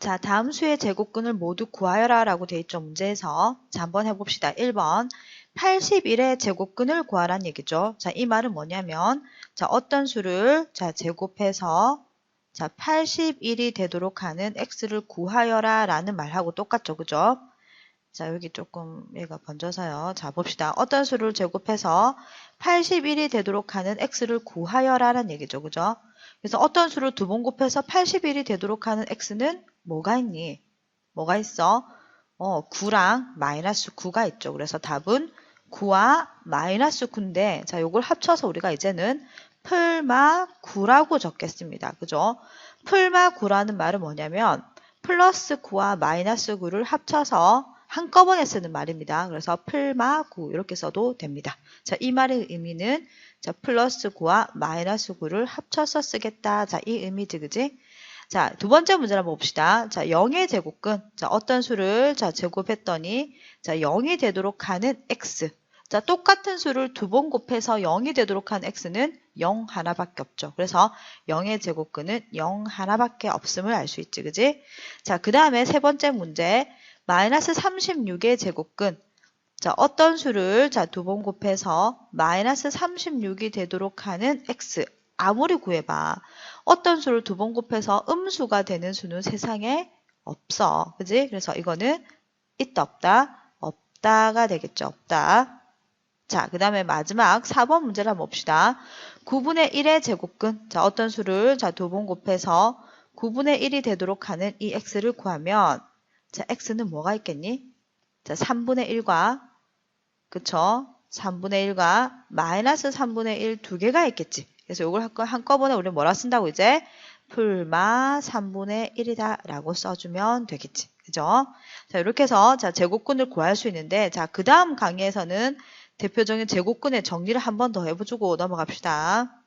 자, 다음 수의 제곱근을 모두 구하여라 라고 돼 있죠. 문제에서. 자, 한번 해봅시다. 1번. 81의 제곱근을 구하란 얘기죠. 자, 이 말은 뭐냐면, 자, 어떤 수를, 자, 제곱해서, 자, 81이 되도록 하는 x를 구하여라 라는 말하고 똑같죠. 그죠? 자, 여기 조금 얘가 번져서요. 자, 봅시다. 어떤 수를 제곱해서 81이 되도록 하는 x를 구하여라라는 얘기죠. 그죠? 그래서 어떤 수를 두 번 곱해서 81이 되도록 하는 x는 뭐가 있니? 뭐가 있어? 어, 9랑 마이너스 9가 있죠. 그래서 답은 9와 마이너스 9인데, 자, 요걸 합쳐서 우리가 이제는 풀마 9라고 적겠습니다. 그죠? 풀마 9라는 말은 뭐냐면, 플러스 9와 마이너스 9를 합쳐서 한꺼번에 쓰는 말입니다. 그래서 풀마 9 이렇게 써도 됩니다. 자, 이 말의 의미는 자, 플러스 9와 마이너스 9를 합쳐서 쓰겠다. 자, 이 의미지, 그지? 자, 두 번째 문제를 한번 봅시다. 자, 0의 제곱근. 자, 어떤 수를 자, 제곱했더니 자, 0이 되도록 하는 x. 자, 똑같은 수를 두 번 곱해서 0이 되도록 한 x는 0 하나밖에 없죠. 그래서 0의 제곱근은 0 하나밖에 없음을 알 수 있지, 그지? 자, 그 다음에 세 번째 문제. 마이너스 36의 제곱근. 자, 어떤 수를 자, 두 번 곱해서 마이너스 36이 되도록 하는 x. 아무리 구해봐. 어떤 수를 두 번 곱해서 음수가 되는 수는 세상에 없어. 그지? 그래서 이거는 있다 없다 없다가 되겠죠. 없다. 자, 그 다음에 마지막 4번 문제를 한번 봅시다. 9분의 1의 제곱근. 자, 어떤 수를 자, 두 번 곱해서 9분의 1이 되도록 하는 이 x를 구하면 자, x는 뭐가 있겠니? 자, 3분의 1과 그쵸? 3분의 1과 마이너스 3분의 1 두 개가 있겠지. 그래서 이걸 한꺼번에 우리 뭐라 쓴다고 이제? 풀마 3분의 1이다 라고 써주면 되겠지. 그죠? 자, 이렇게 해서 자, 제곱근을 구할 수 있는데 자, 그 다음 강의에서는 대표적인 제곱근의 정리를 한 번 더 해주고 넘어갑시다.